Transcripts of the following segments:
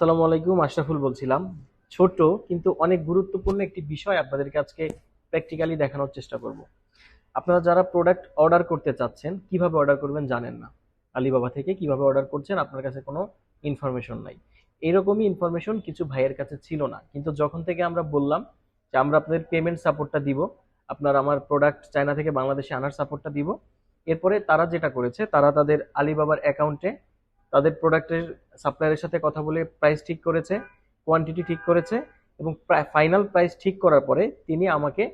আসসালামু আলাইকুম, আশরাফুল বলছিলাম। ছোট কিন্তু অনেক গুরুত্বপূর্ণ একটি বিষয় আপনাদেরকে আজকে প্র্যাকটিক্যালি দেখানোর চেষ্টা করব। আপনারা যারা প্রোডাক্ট অর্ডার করতে চাচ্ছেন, কীভাবে অর্ডার করবেন জানেন না। আলিবাবা থেকে কীভাবে অর্ডার করছেন, আপনার কাছে কোনো ইনফরমেশন নাই। এরকমই ইনফরমেশন কিছু ভাইয়ের কাছে ছিল না। কিন্তু যখন থেকে আমরা বললাম যে আমরা আপনাদের পেমেন্ট সাপোর্টটা দিব, আপনার আমার প্রোডাক্ট চায়না থেকে বাংলাদেশে আনার সাপোর্টটা দিব, এরপরে তারা যেটা করেছে, তারা তাদের আলিবাবার অ্যাকাউন্টে তাদের প্রোডাক্টের সাপ্লায়ারের সাথে কথা বলে প্রাইস ঠিক করেছে কোয়ান্টিটি ঠিক করেছে এবং ফাইনাল প্রাইস ঠিক করার পরে তিনি আমাকে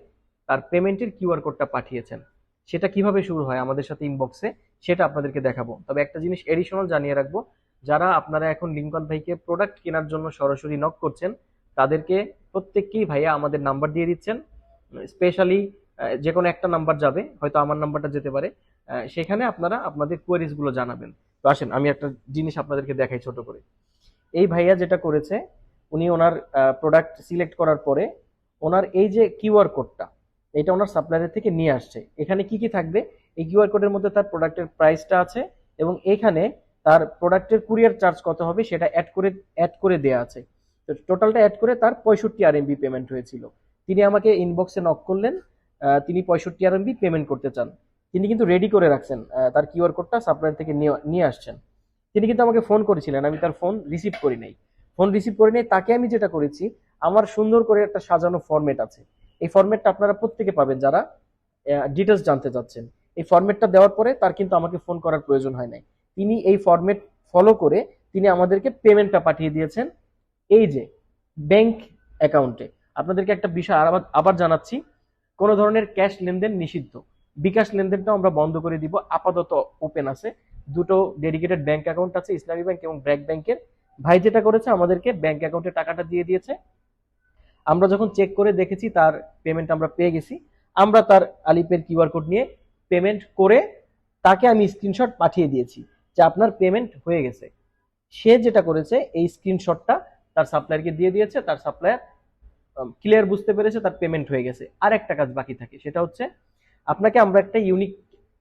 তার পেমেন্টের কিউআর কোডটা পাঠিয়েছেন। সেটা কীভাবে শুরু হয় আমাদের সাথে ইনবক্সে সেটা আপনাদেরকে দেখাবো। তবে একটা জিনিস এডিশনাল জানিয়ে রাখব, যারা আপনারা এখন লিঙ্কন ভাইকে প্রোডাক্ট কেনার জন্য সরাসরি নক করছেন, তাদেরকে প্রত্যেককেই ভাইয়া আমাদের নাম্বার দিয়ে দিচ্ছেন। স্পেশালি যে কোনো একটা নাম্বার যাবে, হয়তো আমার নাম্বারটা যেতে পারে সেখানে আপনারা আপনাদের কোয়ারিজগুলো জানাবেন। তো আসেন, আমি একটা জিনিস আপনাদেরকে দেখাই ছোট করে। এই ভাইয়া যেটা করেছে, উনি ওনার প্রোডাক্ট সিলেক্ট করার পরে ওনার এই যে কিউআর কোডটা এটা ওনার সাপ্লায়ারের থেকে নিয়ে আসছে। এখানে কি কি থাকবে? এই কিউআর কোডের মধ্যে তার প্রোডাক্টের প্রাইসটা আছে এবং এখানে তার প্রোডাক্টের কুরিয়ার চার্জ কত হবে সেটা অ্যাড করে অ্যাড করে দেয়া আছে। তো টোটালটা অ্যাড করে তার পঁয়ষট্টি আরএমবি পেমেন্ট হয়েছিল। তিনি আমাকে ইনবক্সে নক করলেন তিনি পঁয়ষট্টি আরএমবি পেমেন্ট করতে চান। তিনি কিন্তু রেডি করে রাখছেন তার কিউআর কোডটা সাপ্লায়ার থেকে নিয়ে আসছেন। তিনি কিন্তু আমাকে ফোন করেছিলেন, আমি তার ফোন রিসিভ করি নাই। ফোন রিসিভ করে নেই, তাকে আমি যেটা করেছি, আমার সুন্দর করে একটা সাজানো ফরম্যাট আছে। এই ফরম্যাটটা আপনারা প্রত্যেকে পাবেন যারা ডিটেলস জানতে চাচ্ছেন। এই ফরম্যাটটা দেওয়ার পরে তার কিন্তু আমাকে ফোন করার প্রয়োজন হয় নাই। তিনি এই ফরম্যাট ফলো করে তিনি আমাদেরকে পেমেন্টটা পাঠিয়ে দিয়েছেন এই যে ব্যাংক অ্যাকাউন্টে আপনাদেরকে একটা বিষয় আবার আবার জানাচ্ছি, কোনো ধরনের ক্যাশ লেনদেন নিষিদ্ধ। বিকাশ লেনদেনটাও আমরা বন্ধ করে দিব। আপাতত ওপেন আছে। দুটো ডেডিকেটেড ব্যাংক অ্যাকাউন্ট আছে, ইসলামী ব্যাংক এবং ব্র্যাক ব্যাংকের। ভাই যেটা করেছে, আমাদেরকে ব্যাংক অ্যাকাউন্টে টাকাটা দিয়ে দিয়েছে। আমরা যখন চেক করে দেখেছি, তার পেমেন্ট আমরা পেয়ে গেছি। আমরা তার আলিপের কিউআর কোড নিয়ে পেমেন্ট করে তাকে আমি স্ক্রিনশট পাঠিয়ে দিয়েছি যে আপনার পেমেন্ট হয়ে গেছে। সে যেটা করেছে, এই স্ক্রিনশটটা তার সাপ্লায়ারকে দিয়ে দিয়েছে। তার সাপ্লায়ার ক্লিয়ার বুঝতে পেরেছে, তার পেমেন্ট হয়ে গেছে। আর একটা কাজ বাকি থাকে, সেটা হচ্ছে আপনাকে আমরা একটা ইউনিক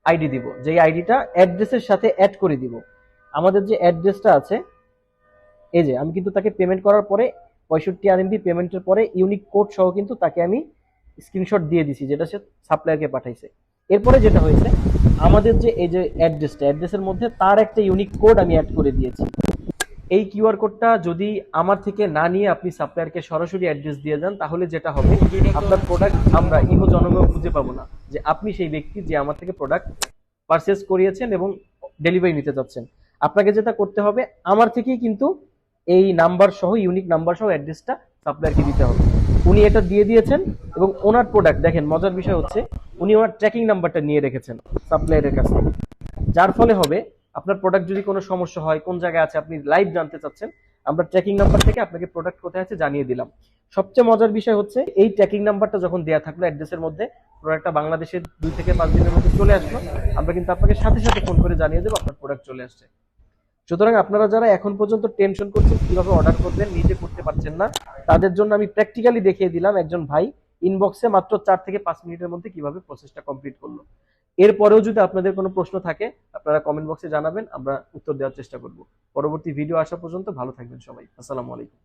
আইডি দিব যে আইডিটা অ্যাড্রেসের সাথে অ্যাড করে দিব। আমাদের যে অ্যাড্রেসটা আছে এই যে আমি কিন্তু তাকে পেমেন্ট করার পরে পঁয়ষট্টি আরএমবি পেমেন্টের পরে ইউনিক কোড সহ কিন্তু তাকে আমি স্ক্রিনশট দিয়ে দিছি যেটা সে সাপ্লায়ারকে পাঠাইছে। এরপরে যেটা হয়েছে আমাদের যে এই যে অ্যাড্রেসটা অ্যাড্রেসের মধ্যে তার একটা ইউনিক কোড আমি অ্যাড করে দিয়েছি। এই কিউআর কোডটা যদি আমার থেকে না নিয়ে আপনি সাপ্লায়ারকে সরাসরি অ্যাড্রেস দিয়ে যান তাহলে যেটা হবে আপনার প্রোডাক্ট আমরা ইহো জনগণ খুঁজে পাবো না। যে আপনি সেই ব্যক্তি যে আমার থেকে প্রোডাক্ট পারচেস করিয়েছেন এবং ডেলিভারি নিতে চাচ্ছেন আপনাকে যেটা করতে হবে, আমার থেকেই কিন্তু এই নাম্বার সহ ইউনিক নাম্বার সহ অ্যাড্রেসটা সাপ্লায়ারকে দিতে হবে। উনি এটা দিয়ে দিয়েছেন এবং ওনার প্রোডাক্ট দেখেন, মজার বিষয় হচ্ছে উনি ওনার ট্র্যাকিং নাম্বারটা নিয়ে রেখেছেন সাপ্লায়ারের কাছ যার ফলে হবে, আপনার প্রোডাক্ট যদি কোনো সমস্যা হয়, কোন জায়গায় আছে, আপনি লাইভ জানতে চাচ্ছেন, আমরা ট্র্যাকিং নাম্বার থেকে আপনাকে প্রোডাক্ট কোথায় আছে জানিয়ে দিলাম। সবচেয়ে মজার বিষয় হচ্ছে, এই ট্র্যাকিং নাম্বারটা যখন দেওয়া থাকল অ্যাড্রেসের মধ্যে প্রোডাক্টটা বাংলাদেশের দুই থেকে পাঁচ দিনের মধ্যে চলে আসলো। আমরা কিন্তু আপনাকে সাথে সাথে ফোন করে জানিয়ে দেবো আপনার প্রোডাক্ট চলে আসছে। সুতরাং আপনারা যারা এখন পর্যন্ত টেনশন করছেন, কীভাবে অর্ডার করবেন, নিজে করতে পারছেন না, তাদের জন্য আমি প্র্যাকটিক্যালি দেখিয়ে দিলাম একজন ভাই ইনবক্সে মাত্র চার থেকে পাঁচ মিনিটের মধ্যে কীভাবে প্রসেসটা কমপ্লিট করল। এরপরেও যদি আপনাদের কোনো প্রশ্ন থাকে, আপনারা কমেন্ট বক্সে জানাবেন, আমরা উত্তর দেওয়ার চেষ্টা করব। পরবর্তী ভিডিও আসা পর্যন্ত ভালো থাকবেন সবাই। আসসালামু আলাইকুম।